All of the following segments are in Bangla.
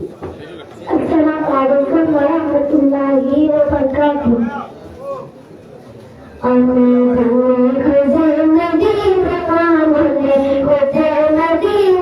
السلام عليكم ورحمة الله وبركاته أنا خزان مدينة وأنا خزان مدينة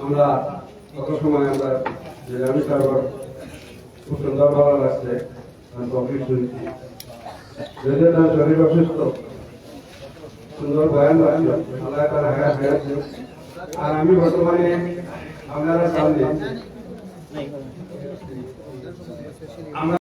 আমরা কত সময় আমরা যে আমি খুব সুন্দর লাগছে আমি কমপ্লিট শুনছি যদি তার শরীর অসুস্থ, সুন্দর বয়ান আমরা আল্লাহ তার হায়াত হায়াচ্ছে আর আমি বর্তমানে আপনারা সামনে আমরা